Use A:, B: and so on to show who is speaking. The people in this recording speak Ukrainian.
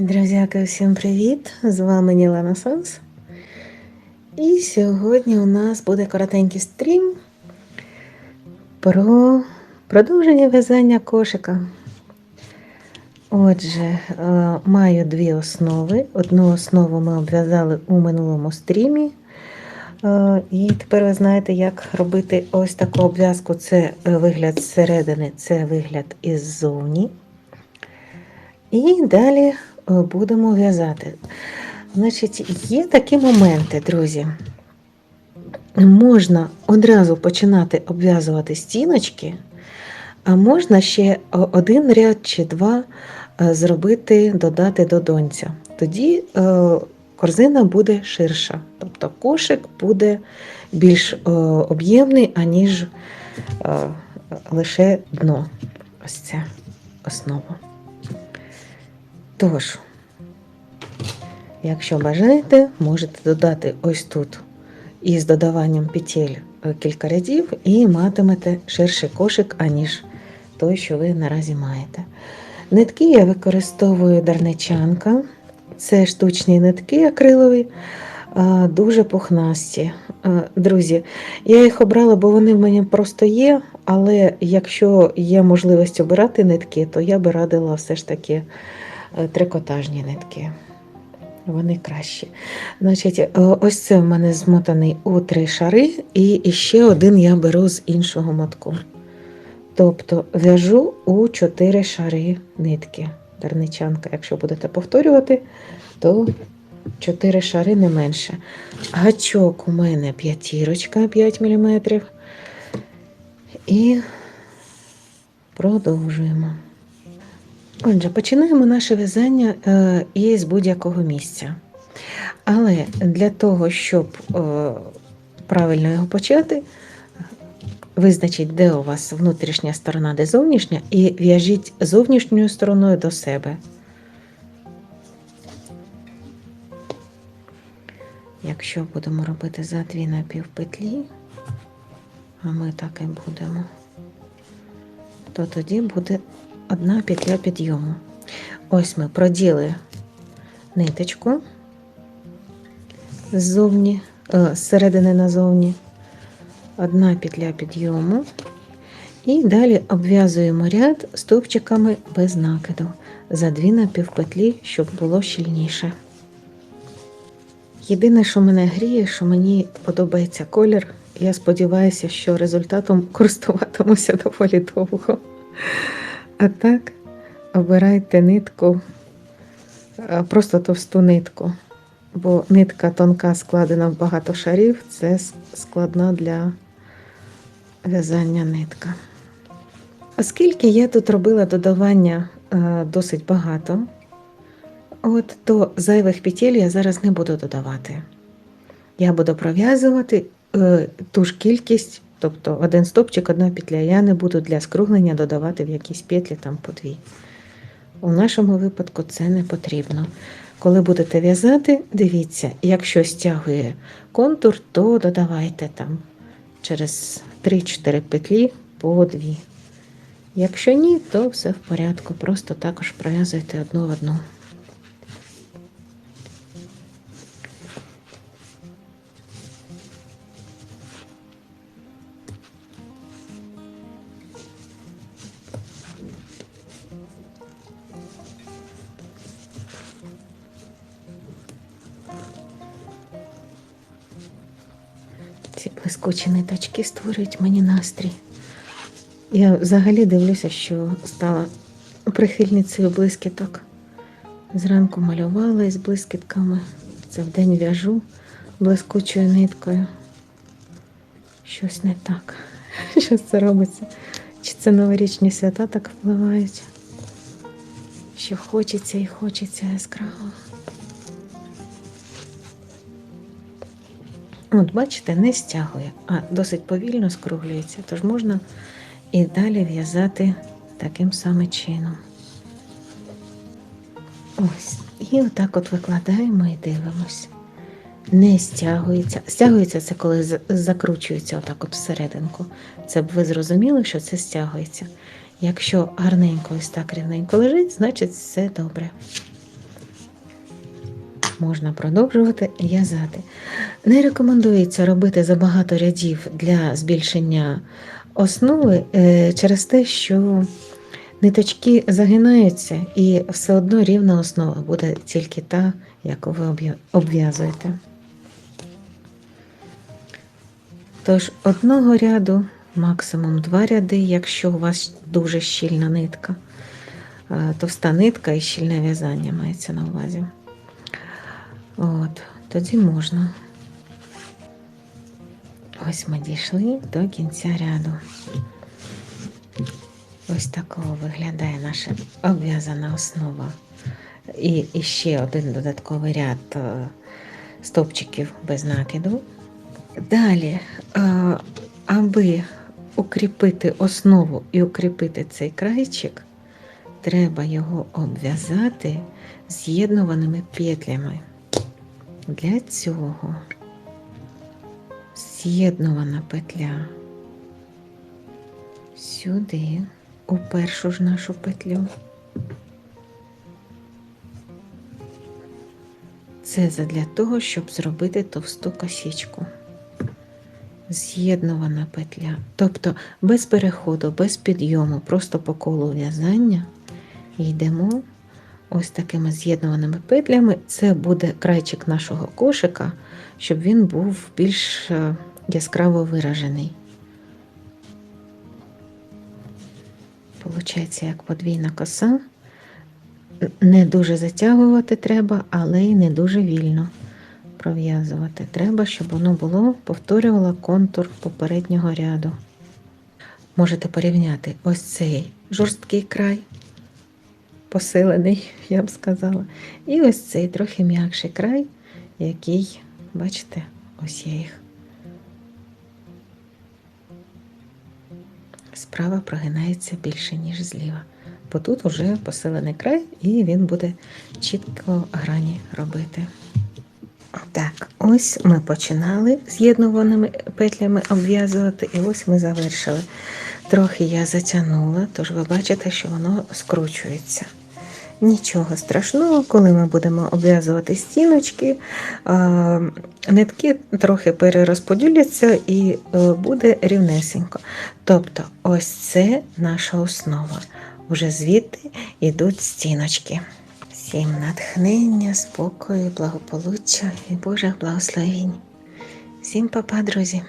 A: Друзяки, всім привіт! З вами Нілана Сонс. І сьогодні у нас буде коротенький стрім про продовження в'язання кошика. Отже, е, маю дві основи. Одну основу ми обв'язали у минулому стрімі. Е, І тепер ви знаєте, як робити ось таку обв'язку. Це вигляд зсередини, це вигляд іззовні. І далі е, будемо в'язати. Значить, є такі моменти, друзі. Можна одразу починати обв'язувати стіночки, а можна ще один ряд чи два е, зробити, додати до донця. Тоді е, корзина буде ширша, тобто кошик буде більш е, об'ємний, аніж е, лише дно. Ось це основа. Тож, якщо бажаєте, можете додати ось тут із додаванням петель е, кілька рядів і матимете ширший кошик, аніж той, що ви наразі маєте. Нитки я використовую дарничанка. Це штучні нитки акрилові, дуже пухнасті. Друзі, я їх обрала, бо вони в мене просто є, але якщо є можливість обирати нитки, то я би радила все ж таки трикотажні нитки. Вони кращі. Значить, е, ось це в мене змотаний у три шари, і ще один я беру з іншого мотку. Тобто в'яжу у чотири шари нитки. Дарничанка, якщо будете повторювати, то чотири шари не менше. Гачок у мене п'ятірочка 5 мм. І продовжуємо. Отже, починаємо наше в'язання е, із будь-якого місця. Але для того, щоб е, правильно його почати, визначіть, де у вас внутрішня сторона, де зовнішня, і в'яжіть зовнішньою стороною до себе. Якщо будемо робити за дві напівпетлі, а ми так і будемо, то тоді буде одна петля підйому. Ось ми проділи ниточку ззовні, е, зсередини назовні, одна петля підйому. І далі обв'язуємо ряд стовпчиками без накиду за дві напівпетлі, щоб було щільніше. Єдине, що мене гріє, що мені подобається колір. Я сподіваюся, що результатом користуватимуся доволі довго. А так, обирайте нитку, просто товсту нитку, бо нитка тонка складена в багато шарів, це складна для в'язання нитка. Оскільки я тут робила додавання е, досить багато, от, то зайвих петель я зараз не буду додавати. Я буду пров'язувати е, ту ж кількість, тобто один стопчик, одна петля. Я не буду для скруглення додавати в якісь петлі там по дві. У нашому випадку це не потрібно. Коли будете в'язати, дивіться, якщо стягує контур, то додавайте там через 3-4 петлі по дві. Якщо ні, то все в порядку. Просто також пров'язуйте одну в одну. Блискучі ниточки створюють мені настрій. Я взагалі дивлюся, що стала прихильницею блискіток. Зранку малювала із блискітками. Це вдень в'яжу блискучою ниткою. Щось не так. Що це робиться? Чи це новорічні свята так впливають? Що хочеться і хочеться яскраво. От, бачите, не стягує, а досить повільно скруглюється, тож можна і далі в'язати таким самим чином. Ось. І отак от викладаємо і дивимось. Не стягується. Стягується це коли закручується отак от всерединку. Це б ви зрозуміли, що це стягується. Якщо гарненько ось так рівненько лежить, значить все добре. Можна продовжувати в'язати. Не рекомендується робити забагато рядів для збільшення основи е, через те, що ниточки загинаються, і все одно рівна основа буде тільки та, яку ви обв'язуєте. Тож одного ряду, максимум два ряди, якщо у вас дуже щільна нитка, Е, товста нитка і щільне в'язання мається на увазі. От, тоді можна. Ось ми дійшли до кінця ряду. Ось такого виглядає наша обв'язана основа. І, і ще один додатковий ряд е, стовпчиків без накиду. Далі, е, аби укріпити основу і укріпити цей крайчик, треба його обв'язати з'єднуваними петлями. Для цього з'єднувана петля сюди, у першу ж нашу петлю. Це задля того, щоб зробити товсту косічку. З'єднувана петля. Тобто без переходу, без підйому, просто по колу в'язання йдемо ось такими з'єднуваними петлями. Це буде крайчик нашого кошика, щоб він був більш е, яскраво виражений. Получається, як подвійна коса. Не дуже затягувати треба, але й не дуже вільно пров'язувати. Треба, щоб воно було, повторювало контур попереднього ряду. Можете порівняти ось цей жорсткий край, посилений, я б сказала. І ось цей трохи м'якший край, який, бачите, ось я їх. Справа прогинається більше, ніж зліва. Бо тут уже посилений край, і він буде чітко грані робити. Так, ось ми починали з'єднуваними петлями обв'язувати, і ось ми завершили. Трохи я затягнула, тож ви бачите, що воно скручується. Нічого страшного, коли ми будемо обв'язувати стіночки, нитки трохи перерозподіляться і е, буде рівнесенько. Тобто, ось це наша основа. Уже звідти йдуть стіночки. Всім натхнення, спокою, благополуччя і Божих благословінь. Всім па-па, друзі!